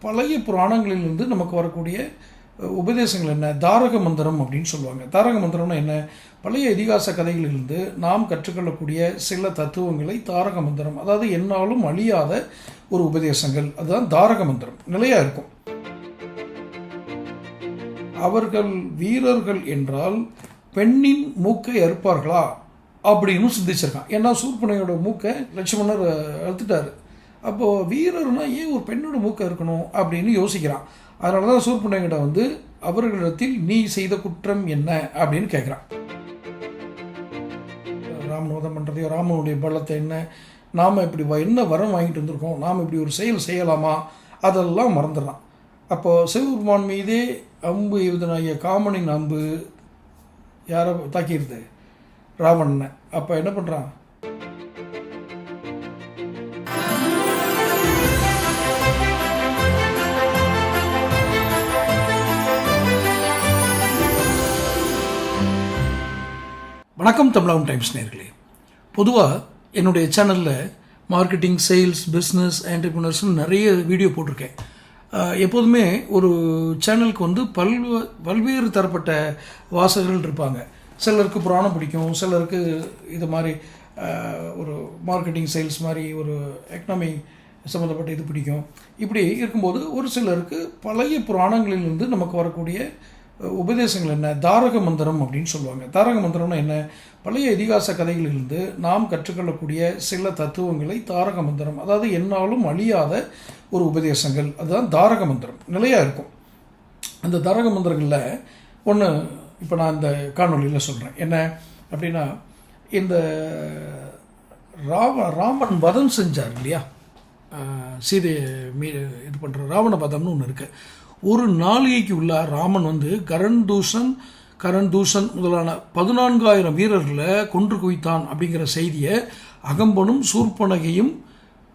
பழைய புராணங்களிலிருந்து நமக்கு வரக்கூடிய உபதேசங்கள் என்ன? தாரக மந்திரம் அப்படின்னு சொல்லுவாங்க. தாரக மந்திரம்னா என்ன? பழைய இதிகாச கதைகளிலிருந்து நாம் கற்றுக்கொள்ளக்கூடிய சில தத்துவங்களை தாரக மந்திரம் அதாவது என்னாலும் அழியாத ஒரு உபதேசங்கள். அதுதான் தாரக மந்திரம். நிலையாக இருக்கும். அவர்கள் வீரர்கள் என்றால் பெண்ணின் மூக்கை அறுப்பார்களா? அப்படின்னு சிந்திச்சிருக்கான். ஏன்னா சூர்பனையோட மூக்கை லட்சுமணர் அழுத்துட்டார் அப்போது வீரர்னா ஏன் ஒரு பெண்ணோட மூக்கம் இருக்கணும் அப்படின்னு யோசிக்கிறான். அதனால தான் சூர்பனைகிட்ட வந்து அவர்களிடத்தில் நீ செய்த குற்றம் என்ன? அப்படின்னு கேட்குறான் ராமநோதம் பண்ணுறதையோ ராமனுடைய பலத்தை என்ன? நாம் இப்படி வ- என்ன வரம் வாங்கிட்டு வந்திருக்கோம்? நாம் இப்படி ஒரு செயல் செய்யலாமா? அதெல்லாம் மறந்துடுறான். அப்போது சிவபெருமான் மீதே அம்பு எழுதினாய காமனின் அம்பு யாரை தாக்கிடுது ராவணனை அப்போ என்ன பண்ணுறான் வணக்கம் தமிழகம் டைம்ஸ் நேர்களே. பொதுவாக என்னுடைய சேனலில் மார்க்கெட்டிங் சேல்ஸ் பிஸ்னஸ் என்டர்பிரினர்ஸ்னு நிறைய வீடியோ போட்டிருக்கேன். எப்போதுமே ஒரு சேனலுக்கு வந்து பல்வ பல்வேறு தரப்பட்ட வாசகர்கள் இருப்பாங்க. சிலருக்கு புராணம் பிடிக்கும் சிலருக்கு இது மாதிரி ஒரு மார்க்கெட்டிங் சேல்ஸ் மாதிரி ஒரு எக்கனாமி சம்மந்தப்பட்ட இது பிடிக்கும். இப்படி இருக்கும்போது ஒரு சிலருக்கு பழைய புராணங்களிலிருந்து நமக்கு வரக்கூடிய உபதேசங்கள் என்ன? தாரக மந்திரம் அப்படின்னு சொல்லுவாங்க. தாரக மந்திரம்னா என்ன? பழைய இதிகாச கதைகளிலிருந்து நாம் கற்றுக்கொள்ளக்கூடிய சில தத்துவங்களை தாரக மந்திரம் அதாவது என்னாலும் அழியாத ஒரு உபதேசங்கள். அதுதான் தாரக மந்திரம். நிலையாக இருக்கும். அந்த தாரக மந்திரங்களில் ஒன்று இப்போ நான் இந்த காணொலியில் சொல்கிறேன் என்ன அப்படின்னா இந்த ராவ ராமன் வதம் செஞ்சார் இல்லையா? சீதையை மீ இது பண்ணுற ராவண பதம்னு ஒன்று இருக்குது ஒரு நாளிகைக்கு உள்ள ராமன் வந்து கரண் தூஷன் கரண் தூஷன் முதலான பதினான்காயிரம் வீரர்களை கொன்று குவித்தான் அப்படிங்கிற செய்தியை அகம்பனும் சூர்பனகையும்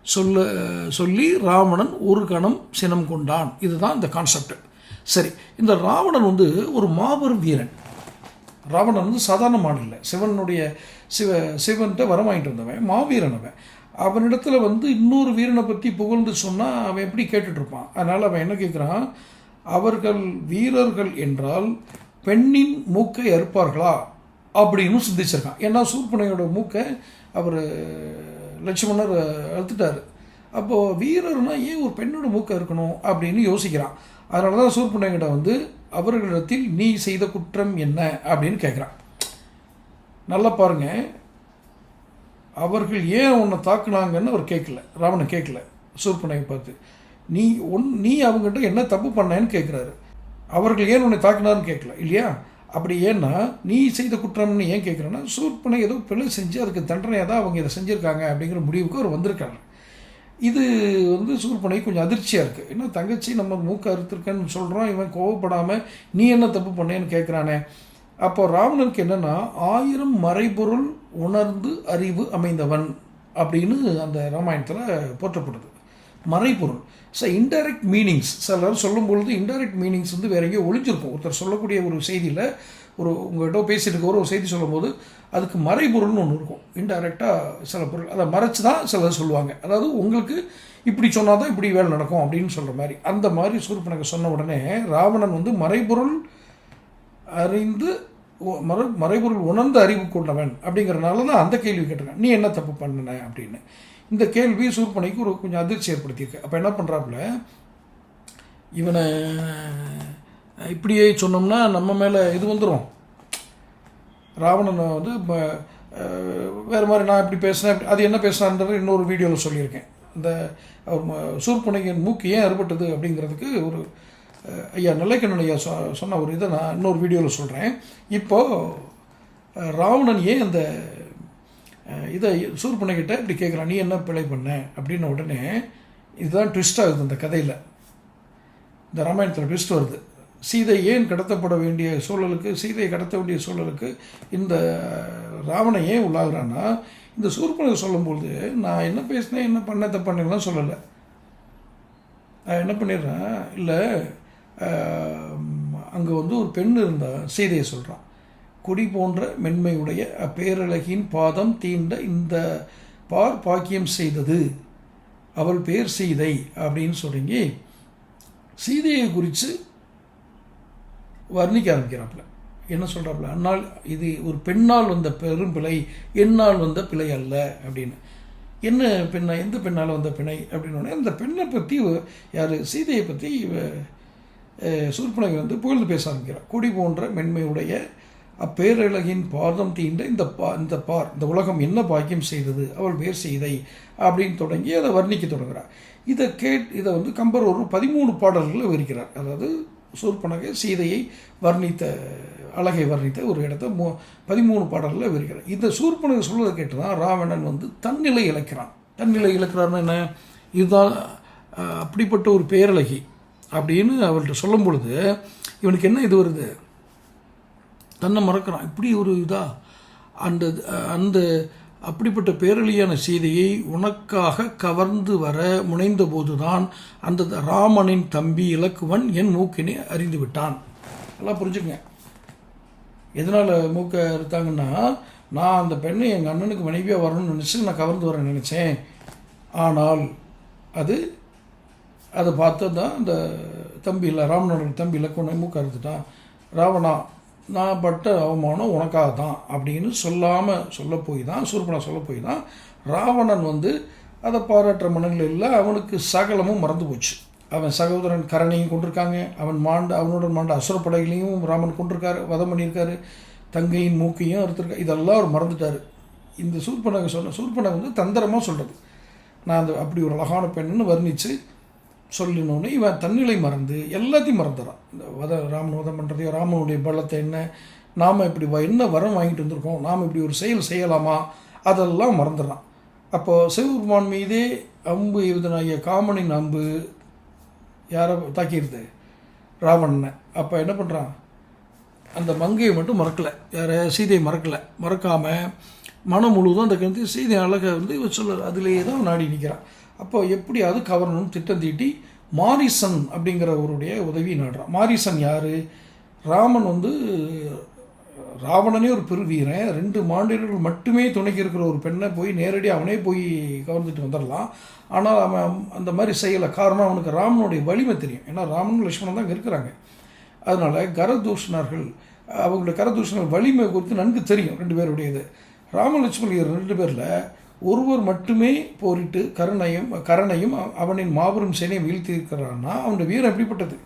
சொல்ல சொல்லி ராவணன் ஒரு கணம் சினம் கொண்டான். இதுதான் இந்த கான்செப்ட் சரி இந்த ராவணன் வந்து ஒரு மாபெரும் வீரன். ராவணன் வந்து சாதாரணமான இல்லை சிவனுடைய சிவ சிவன்கிட்ட வரம் வாங்கிட்டு வந்தவன் மாவீரன் அவன். அவனிடத்துல வந்து இன்னொரு வீரனை பற்றி புகழ்ந்து சொன்னால் அவன் எப்படி கேட்டுட்ருப்பான் அதனால் அவன் என்ன கேட்குறான் அவர்கள் வீரர்கள் என்றால் பெண்ணின் மூக்கை அறுப்பார்களா? அப்படின்னு சிந்திச்சிருக்கான். ஏன்னா சூர்பனையோட மூக்கை அவர் லட்சுமணர் அறுத்துட்டாரு. அப்போது வீரர்னா ஏன் ஒரு பெண்ணோட மூக்கை இருக்கணும் அப்படின்னு யோசிக்கிறான். அதனால தான் சூர்பனைகிட்ட வந்து அவர்களிடத்தில் நீ செய்த குற்றம் என்ன? அப்படின்னு கேட்குறான் நல்லா பாருங்க. அவர்கள் ஏன் உன்னை தாக்குனாங்கன்னு அவர் கேட்கல. ராவணன் கேட்கல. சூர்பனையை பார்த்து நீ உன் நீ அவங்ககிட்ட என்ன தப்பு பண்ணேன்னு கேட்குறாரு. அவர்கள் ஏன் உன்னை தாக்குனாருன்னு கேட்கல இல்லையா? அப்படி ஏன்னா நீ செய்த குற்றம்னு ஏன் கேட்குறேன்னா சூர்பனை ஏதோ பிழை செஞ்சு அதுக்கு தண்டனையாக தான் அவங்க இதை செஞ்சுருக்காங்க அப்படிங்கிற முடிவுக்கு அவர் வந்திருக்காரு. இது வந்து சூர்பனை கொஞ்சம் அதிர்ச்சியாக இருக்குது ஏன்னா தங்கச்சி நம்ம மூக்க அறுத்துருக்கேன்னு சொல்கிறோம் இவன் கோவப்படாமல் நீ என்ன தப்பு பண்ணேன்னு கேட்குறானே? அப்போ ராவணனுக்கு என்னென்னா ஆயிரம் மறைபொருள் உணர்ந்து அறிவு அமைந்தவன் அப்படின்னு அந்த ராமாயணத்தில் போற்றப்படுது. மறைபொருள். ஸோ இன்டைரக்ட் மீனிங்ஸ் சிலர் சொல்லும் பொழுது இன்டைரக்ட் மீனிங்ஸ் வந்து வேற எங்கேயோ ஒளிஞ்சிருக்கும். ஒருத்தர் சொல்லக்கூடிய ஒரு செய்தியில் ஒரு உங்கள்கிட்ட பேசிட்டு இருக்க ஒரு செய்தி சொல்லும்போது அதுக்கு மறைபொருள்னு ஒன்று இருக்கும். இன்டைரக்டாக சில பொருள். அதை மறைச்சு தான் சிலர் சொல்லுவாங்க. அதாவது உங்களுக்கு இப்படி சொன்னால் தான் இப்படி வேலை நடக்கும் அப்படின்னு சொல்கிற மாதிரி. அந்த மாதிரி சூர்பனக சொன்ன உடனே ராவணன் வந்து மறைபொருள் அறிந்து மறை மறைபொருள் உணர்ந்த அறிவு கொண்டவன் அப்படிங்கிறனால தான் அந்த கேள்வி கேட்டிருக்கான். நீ என்ன தப்பு பண்ணின அப்படின்னு. இந்த கேள்வி சூர்பனைக்கு ஒரு கொஞ்சம் அதிர்ச்சி ஏற்படுத்தியிருக்கு. அப்போ என்ன பண்ணுறாப்புல இவனை இப்படியே சொன்னோம்னா நம்ம மேலே இது வந்துடும் ராவணனை வந்து வேறு மாதிரி நான் இப்படி பேசினேன் அது என்ன பேசினான்றது இன்னொரு வீடியோவில் சொல்லியிருக்கேன். இந்த அவர் ம- சூர்பனையின் மூக்கு ஏன் அறுபட்டது அப்படிங்கிறதுக்கு ஒரு ஐயா நல்லக்கண்ணன் ஐயா சொ சொன்ன ஒரு இதை நான் இன்னொரு வீடியோவில் சொல்கிறேன் இப்போது ராவணன் ஏன் அந்த இதை இதை சூர்பனைக்கிட்ட இப்படி கேட்குறான் நீ என்ன பிழை பண்ண? அப்படின்ன உடனே இதுதான் ட்விஸ்ட் ஆகுது அந்த கதையில். இந்த ராமாயணத்தில் ட்விஸ்ட் வருது. சீதை ஏன் கடத்தப்பட வேண்டிய சூழலுக்கு சீதையை கடத்த வேண்டிய சூழலுக்கு இந்த ராவணன் ஏன் உள்ளாகிறான்னா இந்த சூர்பனை சொல்லும்போது நான் என்ன பேசினேன் என்ன பண்ண தப்பானேலாம் சொல்லலை. நான் என்ன பண்ணிடுறேன் இல்லை அங்கே வந்து ஒரு பெண் இருந்த சீதையை சொல்கிறான் கொடி போன்ற மென்மையுடைய அப்பேரழகின் பாதம் தீண்ட இந்த பார் பாக்கியம் செய்தது. அவள் பேர் சீதை அப்படின்னு சொல்லி சீதையை குறித்து வர்ணிக்க ஆரம்பிக்கிறாப்புல. என்ன சொல்கிறாப்புல அன்னால் இது ஒரு பெண்ணால் வந்த பெரும் பிழை என்னால் வந்த பிழை அல்ல அப்படின்னு. என்ன பெண்ணை? எந்த பெண்ணால் வந்த பிணை? அப்படின்னு அந்த பெண்ணை பற்றி யார்? சீதையை பற்றி சூர்பனகை வந்து புகழ்ந்து பேச ஆரம்பிக்கிறார். கொடி போன்ற மென்மையுடைய அப்பேரழகின் பாதம் தீண்ட இந்த பா இந்த பார் இந்த உலகம் என்ன பாக்கியம் செய்தது? அவள் பேர் செய்தை அப்படின்னு தொடங்கி அதை வர்ணிக்க தொடங்குறார் இதை கேட் இதை வந்து கம்பர் ஒரு பதிமூணு பாடல்களில் விவரிக்கிறார். அதாவது சூர்பனகை சீதையை வர்ணித்த அழகை வர்ணித்த ஒரு இடத்த மூ பதிமூணு பாடல்களில் விவரிக்கிறார். இந்த சூர்பனகை சொல்வதை கேட்டு தான் ராவணன் வந்து தன்னிலை இழக்கிறான். தன்னிலை இழக்கிறான்னு என்ன? இதுதான் அப்படிப்பட்ட ஒரு பேரழகி. அப்படின்னு அவர்கிட்ட சொல்லும் பொழுது இவனுக்கு என்ன இது வருது? தன்னை மறக்கிறான். இப்படி ஒரு இதா? அந்த அந்த அப்படிப்பட்ட பேரழியான சீதையை உனக்காக கவர்ந்து வர முனைந்தபோதுதான் அந்த ராமனின் தம்பி இலக்குவன் என் மூக்கினை அறிந்து விட்டான். நல்லா புரிஞ்சுக்குங்க. எதனால் மூக்க அறுத்தாங்கன்னா நான் அந்த பெண்ணை எங்கள் அண்ணனுக்கு மனைவியாக வரணும்னு நினச்சி நான் கவர்ந்து வர நினச்சேன். ஆனால் அது அதை பார்த்து தான் அந்த தம்பியில் இல்லை தம்பியில் தம்பி மூக்க அறுத்துட்டான். ராவணா நான் பட்ட அவமானம் உனக்காக தான் அப்படின்னு சொல்லாமல் சொல்ல போய் தான் சூர்பனா சொல்ல போய் தான் ராவணன் வந்து அதை பாராட்டுற மனநிலை இல்லை அவனுக்கு சகலமும் மறந்து போச்சு. அவன் சகோதரன் கரணையும் கொண்டிருக்காங்க அவன் மாண்ட அவனுடன் மாண்ட அசுரப்படைகளையும் ராமன் கொண்டிருக்காரு வதம் பண்ணியிருக்காரு தங்கையின் மூக்கையும் அறுத்துருக்கா இதெல்லாம் அவர் மறந்துட்டார். இந்த சூர்பனகை சொன்ன சூர்பனகை வந்து தந்திரமாக சொல்கிறது நான் அந்த அப்படி ஒரு அழகான பெண்ணுன்னு வர்ணித்து சொல்லினோடனே இவன் தன்னிலை மறந்து எல்லாத்தையும் மறந்துடுறான் இந்த வத ராமன் வதம் பண்ணுறதையோ ராமனுடைய பலத்தை என்ன நாம் இப்படி வ- என்ன வரம் வாங்கிட்டு வந்திருக்கோம் நாம் இப்படி ஒரு செயல் செய்யலாமா அதெல்லாம் மறந்துடுறான் அப்போது சிவபெருமான் மீதே அம்பு எழுதினாகிய காமனின் அம்பு யாரை தாக்கிடுது ராவணனை. அப்போ என்ன பண்ணுறான் அந்த மங்கையை மட்டும் மறக்கலை. யாரை சீதையை மறக்கலை. மறக்காமல் மனம் முழுவதும் அந்த கிணத்து சீதை அழகை வந்து இவன் சொல்ல அதிலேயே தான் நாடி நிற்கிறான் அப்போ எப்படியாவது கவரணும் திட்டம் தீட்டி மாரிசன் அப்படிங்கிறவருடைய உதவி நாடுறான். மாரிசன் யார்? ராமன் வந்து ராவணனே ஒரு பெருவீரன். ரெண்டு மாண்டியர்கள் மட்டுமே துணைக்கு இருக்கிற ஒரு பெண்ணை போய் நேரடி அவனே போய் கவர்ந்துட்டு வந்துடலாம். ஆனால் அவன் அந்த மாதிரி செய்யலை. காரணம் அவனுக்கு ராமனுடைய வலிமை தெரியும். ஏன்னா ராமனும் லட்சுமணன் தான் அங்கே இருக்கிறாங்க. அதனால் கரதூஷணர்கள் அவங்களுடைய கரதூஷணர் வலிமை குறித்து நன்கு தெரியும். ரெண்டு பேருடையது. ராமலட்சுமணியர் ரெண்டு பேரில் ஒருவர் மட்டுமே போரிட்டு கருணையும் கரணையும் அவனின் மாபெரும் சேனையும் வீழ்த்தியிருக்கிறான்னா அவனுடைய வீரம் எப்படிப்பட்டது?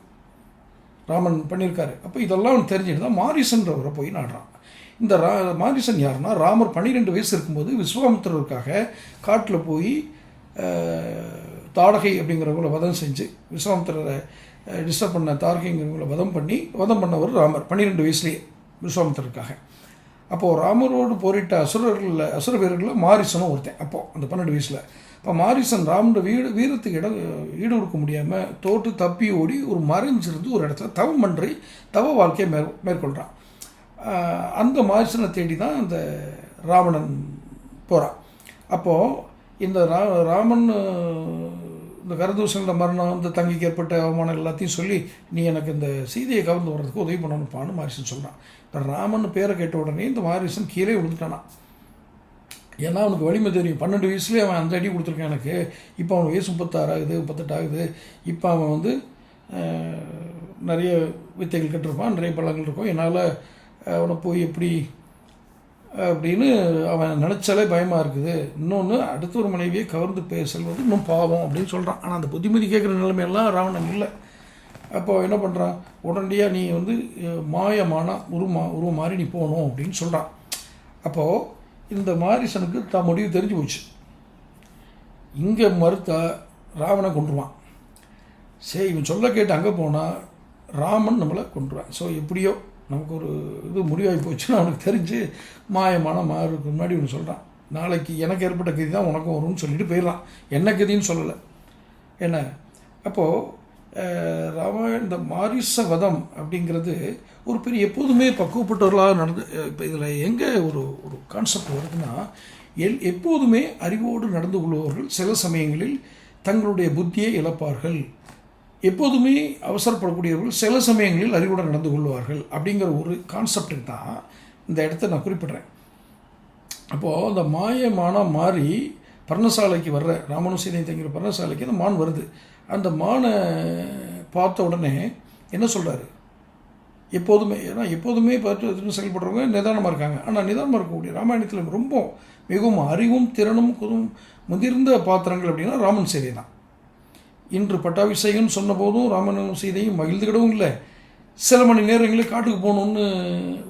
ராமன் பண்ணியிருக்காரு. அப்போ இதெல்லாம் அவன் தெரிஞ்சுட்டு தான் மாரிசன்றவரை போய் நாடுறான். இந்த ரா மாரிசன் யாருன்னா ராமர் பன்னிரெண்டு வயசு இருக்கும்போது விஸ்வாமித்திரருக்காக காட்டில் போய் தாடகை அப்படிங்கிறவங்கள வதம் செஞ்சு விஸ்வாமித்திரரை டிஸ்டர்ப் பண்ண தாடகைங்கிறவங்கள வதம் பண்ணி வதம் பண்ணவர் ராமர் பன்னிரெண்டு வயசுலேயே விஸ்வாமித்திரருக்காக. அப்போது ராமரோடு போரிட்ட அசுரர்களில் அசுர வீரர்களில் மாரிசனும் ஒருத்தன் அப்போது அந்த பன்னெண்டு வயசில். இப்போ மாரிசன் ராமனோட வீடு வீரத்துக்கு இடம் ஈடு கொடுக்க முடியாமல் தோட்டு தப்பி ஓடி ஒரு மறைஞ்சிருந்து ஒரு இடத்துல தவம் பண்ணி தவ வாழ்க்கையை மேற் மேற்கொள்கிறான் அந்த மாரிசனை தேடி தான் அந்த ராவணன் போகிறான் அப்போது இந்த ரா ராமன் இந்த கரதூஷங்கள மரணம் இந்த தங்கிக்கு ஏற்பட்ட அவமானம் எல்லாத்தையும் சொல்லி நீ எனக்கு இந்த சீதையை கவர்ந்து வர்றதுக்கு உதவி பண்ணணும்ப்பான்னு மாரிசன் சொல்கிறான் இப்போ ராமன் பேரை கேட்ட உடனே இந்த மாரிசன் கீழே விழுந்துட்டானான் ஏன்னா அவனுக்கு வலிமை தெரியும். பன்னெண்டு வயசுலேயே அவன் அந்த அடி கொடுத்துருக்கான் எனக்கு. இப்போ அவன் வயசு முப்பத்தாறு ஆகுது முப்பத்தெட்டு ஆகுது இப்போ அவன் வந்து நிறைய வித்தைகள் கட்டிருப்பான் நிறைய பழங்கள் இருக்கும். என்னால் அவனை போய் எப்படி அப்படின்னு அவன் நினச்சாலே பயமாக இருக்குது. இன்னொன்று அடுத்த ஒரு மனைவியை கவர்ந்து பே இன்னும் பாவம் அப்படின்னு சொல்கிறான் ஆனால் அந்த புத்திமதி கேட்குற நிலைமையெல்லாம் ராவணன் இல்லை. அப்போ என்ன பண்ணுறான் உடனடியாக நீ வந்து மாயமானா மாயமான உருமா உருவ மாதிரி நீ போகணும் அப்படின்னு சொல்கிறான் அப்போது இந்த மாரிசனுக்கு தான் முடிவு தெரிஞ்சு போச்சு. இங்கே மறுத்தா ராவனை கொண்டுருவான் சரி இவன் சொல்ல கேட்டு அங்கே போனால் ராமன் நம்மளை கொண்டுருவான் ஸோ எப்படியோ நமக்கு ஒரு இது முடிவாகி போச்சுன்னு அவனுக்கு தெரிஞ்சு மாயமான மாறுக்கு முன்னாடி ஒன்று சொல்கிறான் நாளைக்கு எனக்கு ஏற்பட்ட கதி தான் உனக்கும் வரும்னு சொல்லிட்டு போயிடலாம் என்ன கதின்னு சொல்லலை. என்ன? அப்போது ராம இந்த மாரிச வதம் அப்படிங்கிறது ஒரு பெரிய எப்போதுமே பக்குவப்பட்டவர்களாக நடந்து இப்போ இதில் எங்கே ஒரு ஒரு கான்செப்ட் வருதுன்னா எல் எப்போதுமே அறிவோடு நடந்து கொள்பவர்கள் சில சமயங்களில் தங்களுடைய புத்தியை இழப்பார்கள். எப்போதுமே அவசரப்படக்கூடியவர்கள் சில சமயங்களில் அறிவுடன் நடந்து கொள்வார்கள் அப்படிங்கிற ஒரு கான்செப்டுக்கு தான் இந்த இடத்த நான் குறிப்பிட்றேன். அப்போது அந்த மாயமானம் மாறி பர்ணசாலைக்கு வர்ற ராமனும் சீதை தங்கிற பர்ணசாலைக்கு அந்த மான் வருது. அந்த மானை பார்த்த உடனே என்ன சொல்கிறாரு எப்போதுமே ஏன்னா எப்போதுமே பார்த்து செயல்படுறவங்க நிதானமாக இருக்காங்க. ஆனால் நிதானமாக இருக்கக்கூடிய ராமாயணத்தில் ரொம்ப மிகவும் அறிவும் திறனும் முதிர்ந்த பாத்திரங்கள் அப்படின்னா ராமன் சீதை தான். இன்று பட்டாபிஷேகம்னு சொன்னபோதும் ராமனும் சீதையும் மகிழ்ந்துக்கிடவும் இல்லை. சில மணி நேரங்களில் காட்டுக்கு போகணுன்னு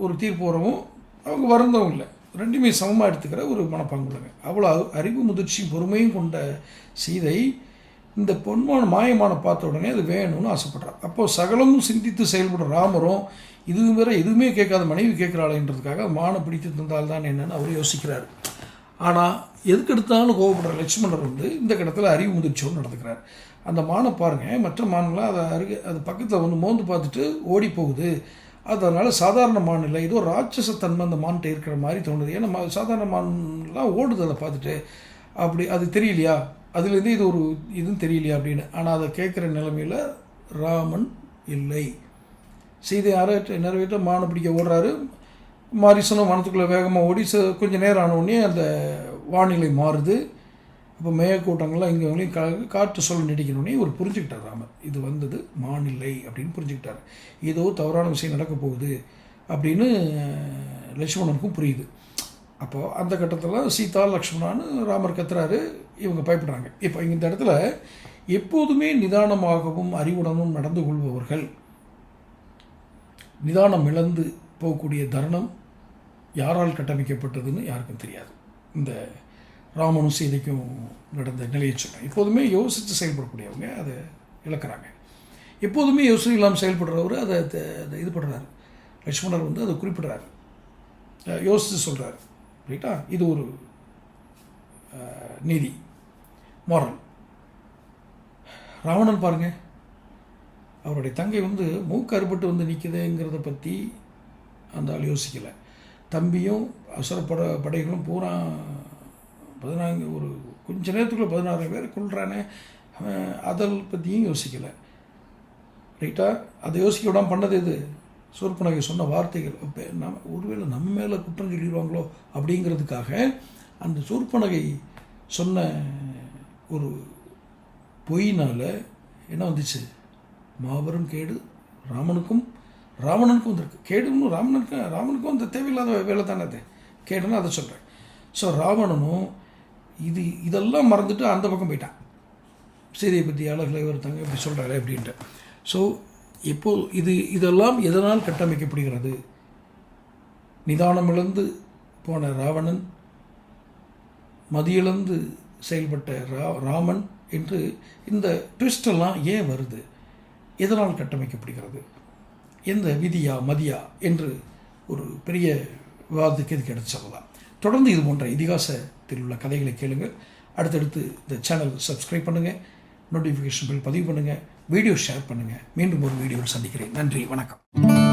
ஒரு தீர்ப்பு வரவும் அவங்க வருந்தவும் இல்லை. ரெண்டுமே சமமாக எடுத்துக்கிற ஒரு மனப்பாங்குள்ளங்க அவ்வளோ அறிவு முதிர்ச்சி பொறுமையும் கொண்ட சீதை இந்த பொன்மான மாயமான பார்த்த உடனே அது வேணும்னு ஆசைப்படுறார் அப்போது சகலமும் சிந்தித்து செயல்படுற ராமரும் இதுவும் வேற எதுவுமே கேட்காத மனைவி கேட்குறாளேன்றதுக்காக மானை பிடித்து தந்தால் தான் என்னன்னு அவர் யோசிக்கிறார். ஆனால் எதுக்கு எடுத்தாலும் கோவப்படுற லட்சுமணர் வந்து இந்த கிடத்தில் அறிவு முதிர்ச்சியோடு நடந்துக்கிறார். அந்த மானை பாருங்கள் மற்ற மானெலாம் அதை அருகே அது பக்கத்தில் வந்து மோந்து பார்த்துட்டு ஓடி போகுது. அதனால் சாதாரண மான் இல்லை. ஏதோ ராட்சசத்தன்மை அந்த மான்கிட்ட இருக்கிற மாதிரி தோணுது. ஏன்னா சாதாரண மான்லாம் ஓடுது அதை பார்த்துட்டு. அப்படி அது தெரியலையா? அதுலேருந்து இது ஒரு இதுவும் தெரியலையா அப்படின்னு. ஆனால் அதை கேட்குற நிலைமையில் ராமன் இல்லை. சீதை அறற்ற நிறைவேற்ற மானை பிடிக்க ஓடுறாரு. மாரிசனும் வனத்துக்குள்ளே வேகமாக ஓடி ச- கொஞ்ச நேரம் ஆன உடனே அந்த வானிலை மாறுது. அப்போ மேகக்கூட்டங்கள்லாம் இங்கே வந்து கா காற்று சொல்ல நீடிக்கணுன்னே இவர் புரிஞ்சுக்கிட்டார் ராமர். இது வந்தது மாநிலை அப்படின்னு புரிஞ்சுக்கிட்டார். ஏதோ தவறான விஷயம் நடக்க போகுது அப்படின்னு லட்சுமணனுக்கும் புரியுது. அப்போது அந்த கட்டத்தில் சீதா லக்ஷ்மணான்னு ராமர் கத்துறாரு. இவங்க பயப்படுறாங்க. இப்போ இந்த இடத்துல எப்போதுமே நிதானமாகவும் அறிவுடனும் நடந்து கொள்பவர்கள் நிதானம் இழந்து போகக்கூடிய தருணம் யாரால் கட்டமைக்கப்பட்டதுன்னு யாருக்கும் தெரியாது. இந்த ராமனும் சீதைக்கும் நடந்த நிலையை சொன்னேன் எப்போதுமே யோசித்து செயல்படக்கூடியவங்க அதை இழக்கிறாங்க. எப்போதுமே யோசனை இல்லாமல் செயல்படுறவர் அதை அதை இது பண்ணுறாரு லட்சுமணர் வந்து அதை குறிப்பிடுறாரு. யோசித்து சொல்கிறாரு ரைட்டா இது ஒரு நீதி. மோரல் ராவணன் பாருங்க. அவருடைய தங்கை வந்து மூக்கு அறுபட்டு வந்து நிற்குதுங்கிறத பற்றி அந்த ஆள் யோசிக்கலை. தம்பியும் அவசரப்பட படைகளும் பூரா பதினாங்க ஒரு கொஞ்ச நேரத்துக்குள்ள பதினாறு பேர் கொள்றானே அவன் அதை பற்றியும் யோசிக்கலை. ரைட்டா? அதை யோசிக்க விடாமல் பண்ணது இது சூர்பனகை சொன்ன வார்த்தைகள். அப்போ நம்ம ஒருவேளை நம்ம மேலே குற்றம் சொல்லிடுவாங்களோ அப்படிங்கிறதுக்காக அந்த சூர்பனகை சொன்ன ஒரு பொய்னால் என்ன வந்துச்சு? மாபெரும் கேடு ராமனுக்கும் ராவணனுக்கும் வந்திருக்கு. கேடுன்னு ராமனுக்கு ராமனுக்கும் அந்த தேவையில்லாத வேலை தானே அது. கேடுன்னு அதை சொல்கிறேன் ஸோ ராவணனும் இது இதெல்லாம் மறந்துட்டு அந்த பக்கம் போயிட்டான். சீதையை பற்றி அழகில் ஒருத்தங்க இப்படி சொல்கிறாரு அப்படின்ட்டு. ஸோ இப்போ இது இதெல்லாம் எதனால் கட்டமைக்கப்படுகிறது? நிதானம் இழந்து போன ராவணன் மதியிழந்து செயல்பட்ட ரா ராமன் என்று இந்த ட்விஸ்டெல்லாம் ஏன் வருது? எதனால் கட்டமைக்கப்படுகிறது? எந்த விதியா மதியா என்று ஒரு பெரிய விவாதத்துக்கு இது கிடைச்சிடலாம் தொடர்ந்து இது போன்ற இதிகாசத்தில் உள்ள கதைகளை கேளுங்கள். அடுத்தடுத்து இந்த சேனல் சப்ஸ்கிரைப் பண்ணுங்கள் நோட்டிஃபிகேஷன் பில் பதிவு பண்ணுங்கள் வீடியோ ஷேர் பண்ணுங்கள் மீண்டும் ஒரு வீடியோவில் சந்திக்கிறேன். நன்றி. வணக்கம்.